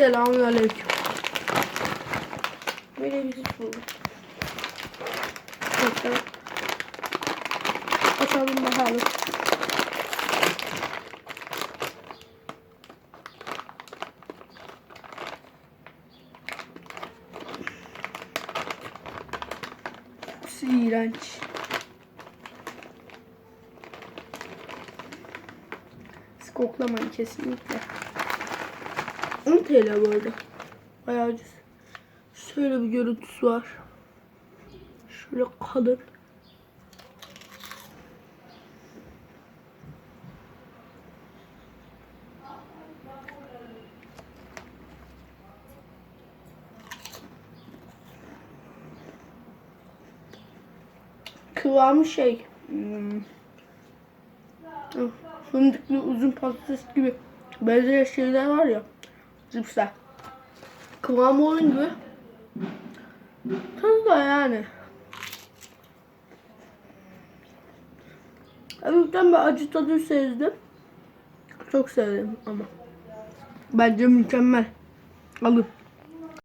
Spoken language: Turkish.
Selamünaleyküm. Böyle bir şey oldu. Bakalım. Açalım bakalım. İğrenç. Koklamayın kesinlikle. 10 TL bu arada. Bayağı ucuz. Şöyle bir görüntüsü var. Şöyle kalın. Kıvamı şey. Hmm. Fındıklı uzun patates gibi benzer şeyler var ya. Cipsler. Kıvamı onun gibi. Tadı da yani. Hafiften bir acı tadı sezdim. Çok sevdim ama. Bence mükemmel. Alın.